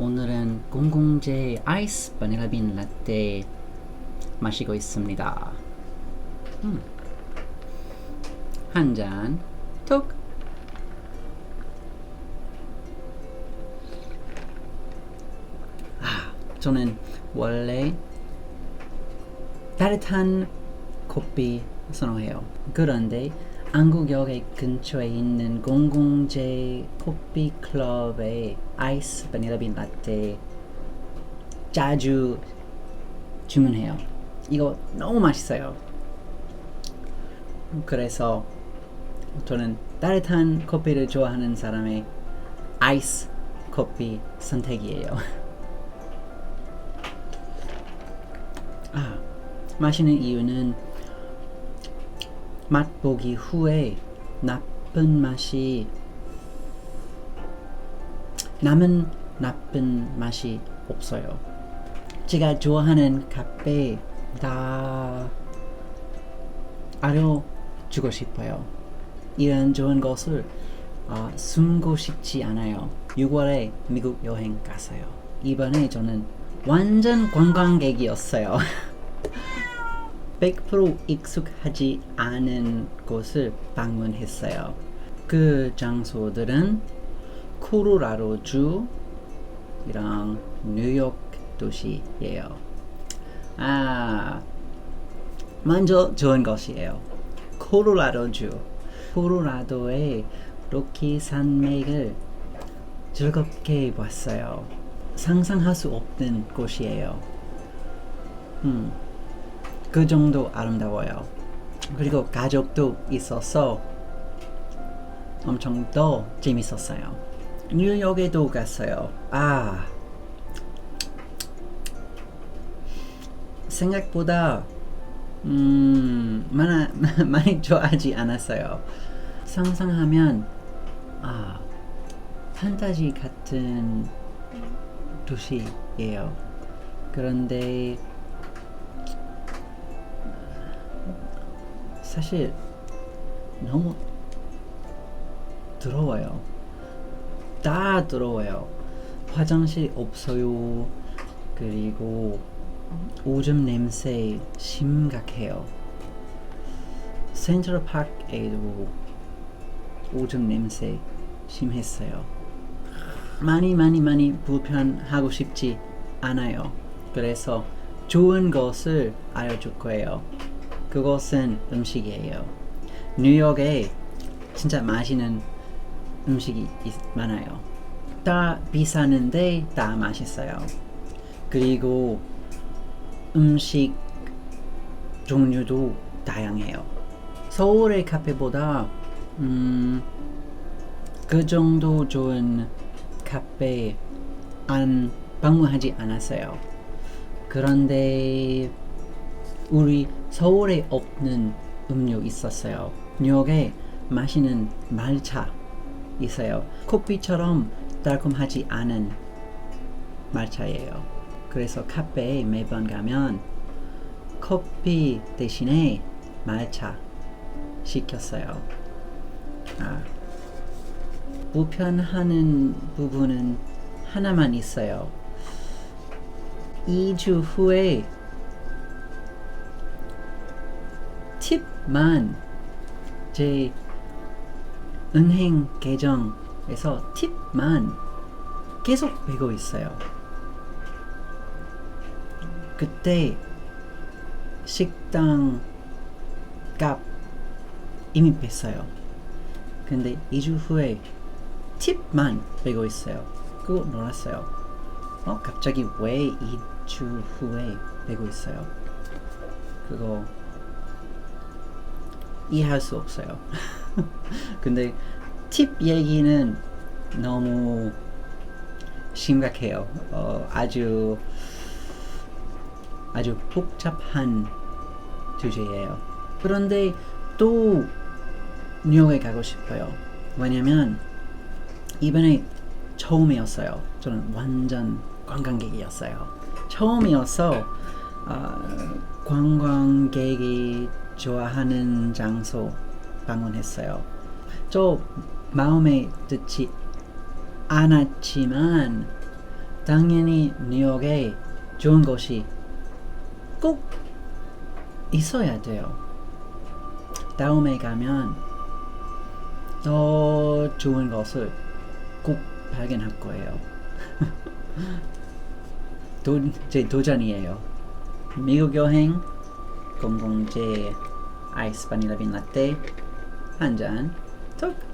오늘은 공공제 아이스 바닐라 빈 라떼 마시고 있습니다. 음. 한 잔, 톡. 아, 저는 원래 따뜻한 커피 선호해요. 그런데 한국역의 근처에 있는 공공제 커피 클럽의 아이스 바닐라 빈 라떼 자주 주문해요. 이거 너무 맛있어요. 그래서 저는 따뜻한 커피를 좋아하는 사람의 아이스 커피 선택이에요. 아, 마시는 이유는 맛보기 후에 나쁜 맛이 남은 나쁜 맛이 없어요. 제가 좋아하는 카페 다 알려주고 싶어요. 이런 좋은 것을 어, 숨고 싶지 않아요. 6월에 미국 여행 갔어요. 이번에 저는 완전 관광객이었어요. 100% 익숙하지 않은 곳을 방문했어요. 그 장소들은 코로라도주랑 뉴욕 도시예요. 아, 먼저 좋은 것이에요. 코로라도주. 코로라도의 로키 산맥을 즐겁게 봤어요. 상상할 수 없는 곳이에요. 음. 그 정도 아름다워요. 그리고 가족도 있어서 엄청 더 재밌었어요. 뉴욕에도 갔어요. 아, 생각보다 음, 많아, 많이 좋아하지 않았어요. 상상하면 아, 판타지 같은 도시예요. 그런데 사실 너무 더러워요. 다 더러워요. 화장실 없어요. 그리고 오줌 냄새 심각해요. 센트럴 파크에도 오줌 냄새 심했어요. 많이 많이 많이 불편하고 싶지 않아요. 그래서 좋은 것을 알려줄 거예요. 그것은 음식이에요. 뉴욕에 진짜 맛있는 음식이 있- 많아요. 다 비싸는데 다 맛있어요. 그리고 음식 종류도 다양해요. 서울의 카페보다 음, 그 정도 좋은 카페 안 방문하지 않았어요. 그런데 우리 서울에 없는 음료 있었어요. 뉴욕에 마시는 말차 있어요. 커피처럼 달콤하지 않은 말차예요. 그래서 카페에 매번 가면 커피 대신에 말차 시켰어요. 아, 불편하는 부분은 하나만 있어요. 2주 후에 만 제 은행 계정에서 팁만 계속 빼고 있어요. 그때 식당 값 이미 뺐어요. 근데 2주 후에 팁만 빼고 있어요. 그거 놀랐어요. 어? 갑자기 왜 2주 후에 빼고 있어요? 그거 이해할 수 없어요. 근데 팁 얘기는 너무 심각해요. 어, 아주 아주 복잡한 주제예요. 그런데 또 뉴욕에 가고 싶어요. 왜냐면 이번에 처음이었어요. 저는 완전 관광객이었어요. 처음이어서 어, 관광객이 좋아하는 장소 방문했어요. 저 마음에 듣지 않았지만 당연히 뉴욕에 좋은 곳이 꼭 있어야 돼요. 다음에 가면 더 좋은 것을 꼭 발견할 거예요. 도, 제 도전이에요. 미국 여행 공공재 아이스 바닐라 빈 라떼 한잔 톡!